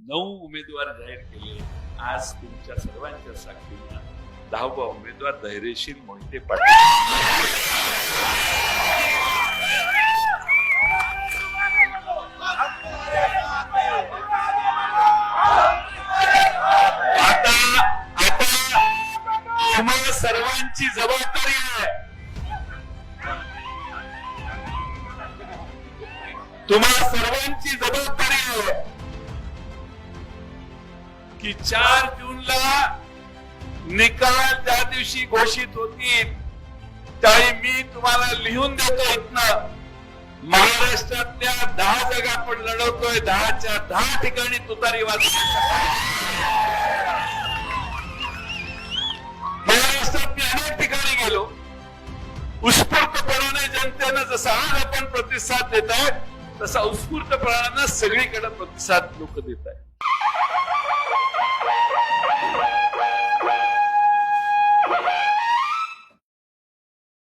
नऊ उमेदवार जाहीर केले आज तुमच्या सर्वांच्या साक्षीनं दहावा उमेदवार धैर्यशील मोहिते पाटील आता तुम्हाला सर्वांची जबाबदारी आहे तुम्हाला सर्वांची जबाबदारी आहे की चार जूनला निकाल त्या दिवशी घोषित होतील. त्यावेळी मी तुम्हाला लिहून देतो इथनं. महाराष्ट्रातल्या दहा जागा आपण लढवतोय. दहाच्या दहा ठिकाणी तुतारी वाजली महाराष्ट्रात मी अनेक ठिकाणी गेलो. उत्स्फूर्तपणाने जनतेनं जसा आज आपण प्रतिसाद देत आहे तसा उत्स्फूर्तपणानं सगळीकडे प्रतिसाद लोक देत आहेत